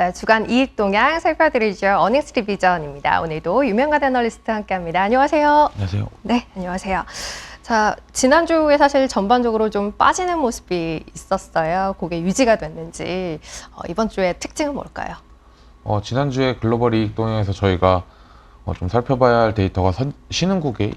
네, 주간 이익 동향 살펴드리죠. 어닝스 리비전입니다. 오늘도 유명한 애널리스트 함께합니다. 안녕하세요. 안녕하세요. 네, 안녕하세요. 자, 지난주에 사실 전반적으로 좀 빠지는 모습이 있었어요. 그게 유지가 됐는지 어, 이번 주의 특징은 뭘까요? 어, 지난주에 글로벌 이익 동향에서 저희가 어, 좀 살펴봐야 할 데이터가 선, 신흥국의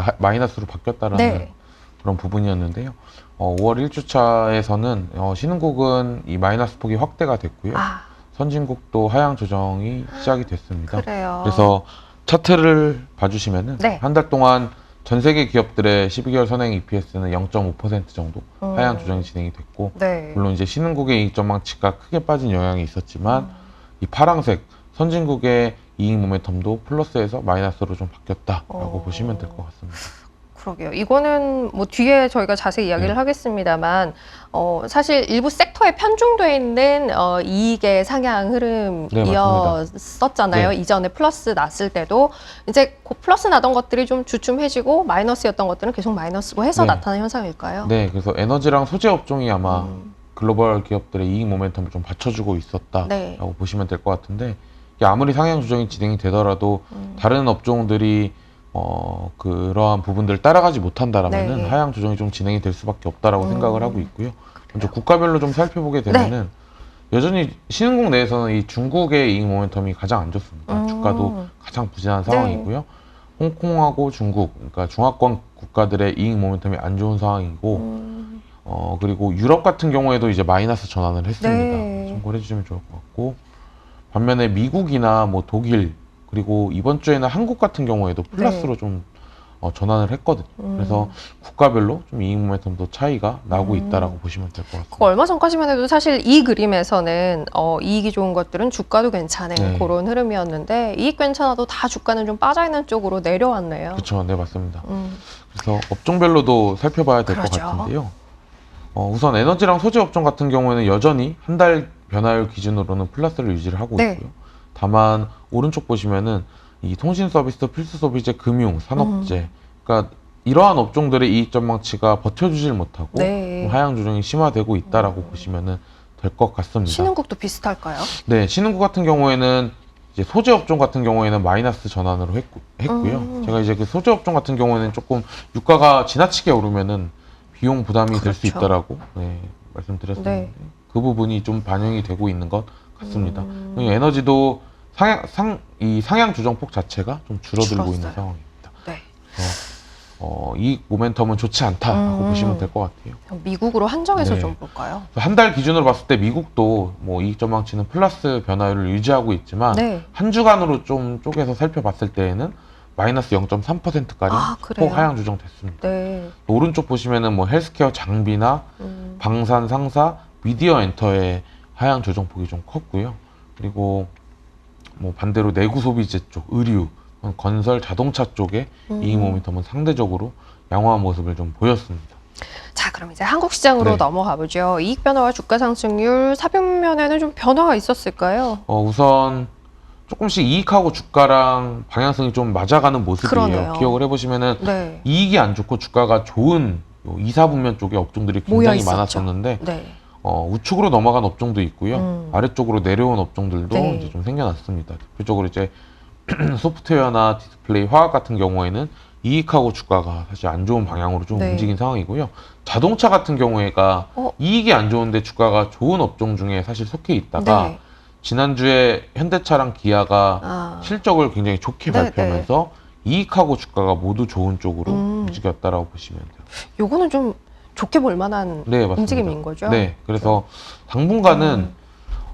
하- 마이너스로 바뀌었다라는 네. 그런 부분이었는데요. 어, 5월 1주차에서는 어, 신흥국은 이 마이너스 폭이 확대가 됐고요. 아, 선진국도 하향 조정이 시작이 됐습니다. 그래요. 그래서 차트를 봐주시면은 네. 한 달 동안 전 세계 기업들의 12개월 선행 EPS는 0.5% 정도 음. 하향 조정이 진행이 됐고 네. 물론 이제 신흥국의 이익 전망치가 크게 빠진 영향이 있었지만 음. 이 파랑색 선진국의 이익 모멘텀도 플러스에서 마이너스로 좀 바뀌었다라고 어. 보시면 될 것 같습니다. 그러게요. 이거는 뭐 뒤에 저희가 자세히 이야기를 네. 하겠습니다만, 어, 사실 일부 섹터에 편중돼 있는 어, 이익의 상향 흐름이었었잖아요. 네, 맞습니다. 이전에 플러스 났을 때도 이제 그 플러스 나던 것들이 좀 주춤해지고 마이너스였던 것들은 계속 마이너스고 해서 네. 나타나는 현상일까요? 네, 그래서 에너지랑 소재 업종이 아마 음, 글로벌 기업들의 이익 모멘텀을 좀 받쳐주고 있었다라고 네. 보시면 될 것 같은데 이게 아무리 상향 조정이 진행이 되더라도 음, 다른 업종들이 어, 그러한 부분들을 따라가지 못한다라면은 네. 하향 조정이 좀 진행이 될 수밖에 없다라고 음, 생각을 하고 있고요. 먼저 국가별로 좀 살펴보게 되면은 네. 여전히 신흥국 내에서는 이 중국의 이익 모멘텀이 가장 안 좋습니다. 음. 주가도 가장 부진한 네. 상황이고요. 홍콩하고 중국, 그러니까 중화권 국가들의 이익 모멘텀이 안 좋은 상황이고, 음, 어 그리고 유럽 같은 경우에도 이제 마이너스 전환을 했습니다. 네. 참고해 주시면 좋을 것 같고, 반면에 미국이나 뭐 독일 그리고 이번 주에는 한국 같은 경우에도 플러스로 좀 어, 전환을 했거든요. 네. 음. 그래서 국가별로 좀 이익 모멘텀도 차이가 나고 음. 있다라고 보시면 될 것 같습니다. 얼마 전까지만 해도 사실 이 그림에서는 어, 이익이 좋은 것들은 주가도 괜찮은 네. 그런 흐름이었는데 이익 괜찮아도 다 주가는 좀 빠져 있는 쪽으로 내려왔네요. 그렇죠, 네 맞습니다. 음, 그래서 업종별로도 살펴봐야 될 것. 같은데요. 어, 우선 에너지랑 소재 업종 같은 경우에는 여전히 한 달 변화율 기준으로는 플러스를 유지를 하고 네. 있고요. 다만 오른쪽 보시면은 이 통신 서비스, 필수 소비재, 금융, 산업재, 음. 그러니까 이러한 업종들의 이익 전망치가 버텨주질 못하고 네. 좀 하향 조정이 심화되고 있다라고 보시면은 될 것 같습니다. 신흥국도 비슷할까요? 네, 신흥국 같은 경우에는 이제 소재 업종 같은 경우에는 마이너스 전환으로 했고, 했고요. 음. 제가 이제 그 소재 업종 같은 경우에는 조금 유가가 지나치게 오르면은 비용 부담이 될 수 그렇죠. 있다라고 네, 말씀드렸었는데 네. 그 부분이 좀 반영이 되고 있는 것 같습니다. 음. 에너지도 상향 상 이 상향 조정폭 자체가 좀 줄어들고 있는 줄었어요. 상황입니다. 네. 어, 이 모멘텀은 좋지 않다라고 음. 보시면 될 것 같아요. 미국으로 한정해서 네. 좀 볼까요? 한 달 기준으로 봤을 때 미국도 뭐 이익 전망치는 플러스 변화율을 유지하고 있지만 네. 한 주간으로 좀 쪼개서 살펴봤을 때에는 마이너스 0.3%까지 아? 폭 하향 조정됐습니다. 네. 오른쪽 보시면은 뭐 헬스케어 장비나 음, 방산 상사, 미디어 엔터의 하향 조정폭이 좀 컸고요. 그리고 뭐 반대로 내구 소비재 쪽, 의류, 건설, 자동차 쪽의 음. 이익 모멘텀은 상대적으로 양호한 모습을 좀 보였습니다. 자, 그럼 이제 한국 시장으로 네. 넘어가 보죠. 이익 변화와 주가 상승률 사변면에는 좀 변화가 있었을까요? 어, 우선 조금씩 이익하고 주가랑 방향성이 좀 맞아가는 모습이에요. 그러네요. 기억을 해보시면은 네. 이익이 안 좋고 주가가 좋은 요 이사분면 쪽의 업종들이 굉장히. 많았었는데 네. 어, 우측으로 넘어간 업종도 있고요. 음. 아래쪽으로 내려온 업종들도 네. 이제 좀 생겨났습니다. 대표적으로 이제 소프트웨어나 디스플레이, 화학 같은 경우에는 이익하고 주가가 사실 안 좋은 방향으로 좀 네. 움직인 상황이고요. 자동차 같은 경우에가 어? 이익이 안 좋은데 주가가 좋은 업종 중에 사실 속해 있다가 네. 지난주에 현대차랑 기아가 아. 실적을 굉장히 좋게 네, 발표하면서 이익하고 주가가 모두 좋은 쪽으로 음. 움직였다라고 보시면 돼요. 요거는 좀 좋게 볼 만한 네, 맞습니다. 움직임인 거죠? 네, 그래서 당분간은 음.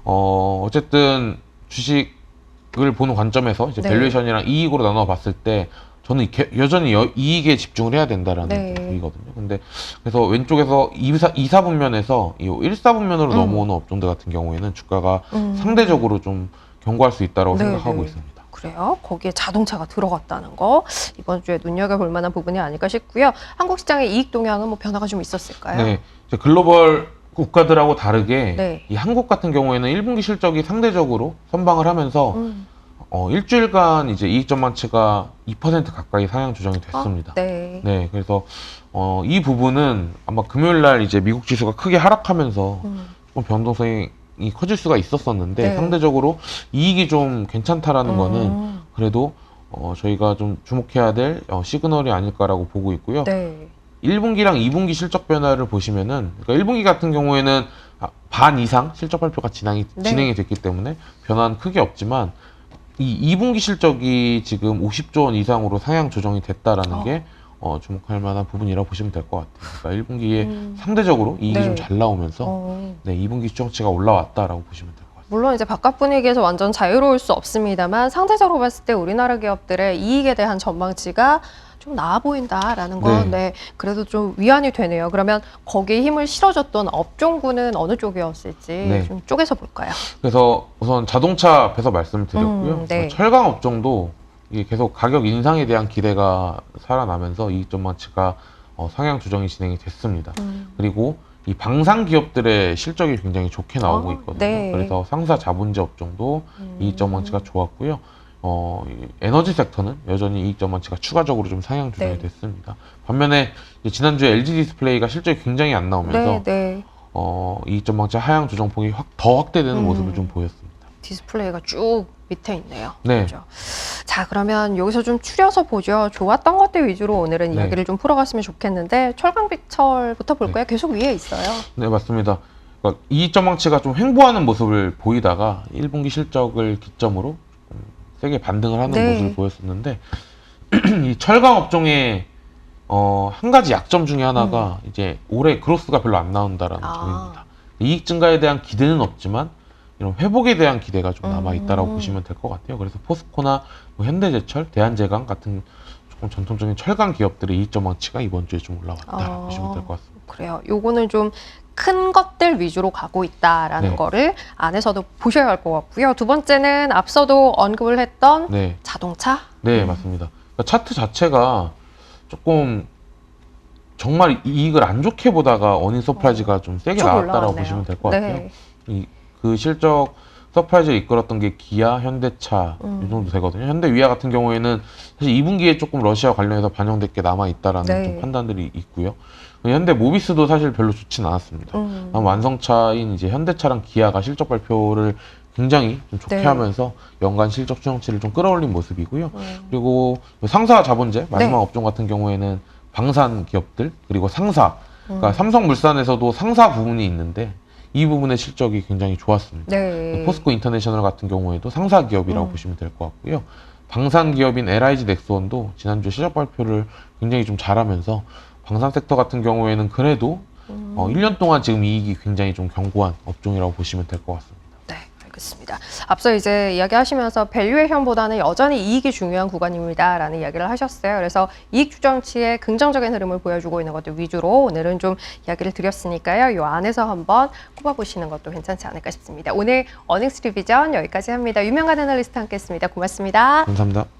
어 어쨌든 주식을 보는 관점에서 이제 네. 밸류에이션이랑 이익으로 나눠 봤을 때 저는 이게 여전히 여- 이익에 집중을 해야 된다라는 네. 게 보이거든요. 근데 그래서 왼쪽에서 2사, 2사 분면에서 이 1사 분면으로 음. 넘어오는 업종들 같은 경우에는 주가가 음. 상대적으로 좀 견고할 수 있다고 네, 생각하고 네. 있습니다. 그래요. 거기에 자동차가 들어갔다는 거 이번 주에 눈여겨볼 만한 부분이 아닐까 싶고요. 한국 시장의 이익 동향은 뭐 변화가 좀 있었을까요? 네, 이제 글로벌 국가들하고 다르게 네. 이 한국 같은 경우에는 1분기 실적이 상대적으로 선방을 하면서 음. 어, 일주일간 이제 이익 전망치가 2% 가까이 상향 조정이 됐습니다. 아, 네. 네, 그래서 어, 이 부분은 아마 금요일 날 이제 미국 지수가 크게 하락하면서 음. 조금 변동성이 이 커질 수가 있었었는데 네. 상대적으로 이익이 좀 괜찮다라는 거는 음, 그래도 어, 저희가 좀 주목해야 될 어, 시그널이 아닐까라고 보고 있고요. 네. 1분기랑 2분기 실적 변화를 보시면은 그러니까 1분기 같은 경우에는 아, 반 이상 실적 발표가 진행이, 네. 진행이 됐기 때문에 변화는 크게 없지만 이 2분기 실적이 지금 50조 원 이상으로 상향 조정이 됐다라는 어. 게 어, 주목할 만한 부분이라고 보시면 될 것 같아요. 그러니까 1분기에 음. 상대적으로 이익이 네. 좀 잘 나오면서 어. 네, 2분기 수정치가 올라왔다라고 보시면 될것 같아요. 물론 이제 바깥 분위기에서 완전 자유로울 수 없습니다만 상대적으로 봤을 때 우리나라 기업들의 이익에 대한 전망치가 좀 나아 보인다라는 건 네. 그래도 좀 위안이 되네요. 그러면 거기에 힘을 실어줬던 업종군은 어느 쪽이었을지 네. 좀 쪼개서 볼까요? 그래서 우선 자동차 앞에서 말씀드렸고요. 음, 네. 철강 업종도 계속 가격 인상에 대한 기대가 살아나면서 이익 전망치가 어, 상향 조정이 진행이 됐습니다. 음. 그리고 이 방산 기업들의 실적이 굉장히 좋게 나오고 아, 있거든요. 네. 그래서 상사 자본재 업종도 음. 이익 전망치가 좋았고요. 어, 이 에너지 섹터는 여전히 이익 전망치가 추가적으로 좀 상향 조정이 네. 됐습니다. 반면에 지난주에 LG 디스플레이가 실적이 굉장히 안 나오면서 네, 네. 어, 이익 전망치 하향 조정폭이 확, 더 확대되는 음. 모습을 좀 보였습니다. 디스플레이가 쭉 밑에 있네요. 네. 그렇죠. 자, 그러면 여기서 좀 추려서 보죠. 좋았던 것들 위주로 오늘은 네. 이야기를 좀 풀어갔으면 좋겠는데 철강비철부터 볼까요? 계속 위에 있어요. 네, 맞습니다. 그러니까 이익 전망치가 좀 횡보하는 모습을 보이다가 1분기 실적을 기점으로 좀 세게 반등을 하는 네. 모습을 보였었는데 이 철강 업종의 어, 한 가지 약점 중에 하나가 이제 올해 그로스가 별로 안 나온다라는 음. 아. 점입니다. 이익 증가에 대한 기대는 없지만 이런 회복에 대한 기대가 좀 남아 있다라고 음. 보시면 될 것 같아요. 그래서 포스코나 뭐 현대제철, 대한제강 같은 조금 전통적인 철강 기업들의 이익 전망치가 이번 주에 좀 올라왔다 아. 보시면 될 것 같습니다. 그래요. 요거는 좀 큰 것들 위주로 가고 있다라는 네. 거를 안에서도 보셔야 할 것 같고요. 두 번째는 앞서도 언급을 했던 네. 자동차. 네, 음. 맞습니다. 그러니까 차트 자체가 조금 정말 이익을 안 좋게 보다가 어닝 서프라이즈가 좀 세게 쭉 나왔다라고 올라왔네요. 보시면 될 것 같아요. 네. 이, 그 실적 서프라이즈를 이끌었던 게 기아, 현대차 음. 이 정도 되거든요. 현대 위아 같은 경우에는 사실 2분기에 조금 러시아 관련해서 반영될 게 남아 있다라는 네. 좀 판단들이 있고요. 현대 모비스도 사실 별로 좋진 않았습니다. 음. 완성차인 이제 현대차랑 기아가 실적 발표를 굉장히 좀 좋게 네. 하면서 연간 실적 추정치를 좀 끌어올린 모습이고요. 음. 그리고 상사 자본재 마지막 네. 업종 같은 경우에는 방산 기업들 그리고 상사 그러니까 음. 삼성물산에서도 상사 부분이 있는데 이 부분의 실적이 굉장히 좋았습니다. 네. 포스코 인터내셔널 같은 경우에도 상사 기업이라고 음. 보시면 될 것 같고요. 방산 기업인 LIG 넥스원도 지난주 실적 발표를 굉장히 좀 잘하면서 방산 섹터 같은 경우에는 그래도 음. 어, 1년 동안 지금 이익이 굉장히 좀 견고한 업종이라고 보시면 될 것 같습니다. 네, 알겠습니다. 앞서 이제 이야기하시면서 밸류에이션보다는 여전히 이익이 중요한 구간입니다라는 이야기를 하셨어요. 그래서 이익 추정치의 긍정적인 흐름을 보여주고 있는 것들 위주로 오늘은 좀 이야기를 드렸으니까요. 이 안에서 한번 꼽아보시는 것도 괜찮지 않을까 싶습니다. 오늘 어닝스 리비전 여기까지 합니다. 유명한 애널리스트 함께했습니다. 고맙습니다. 감사합니다.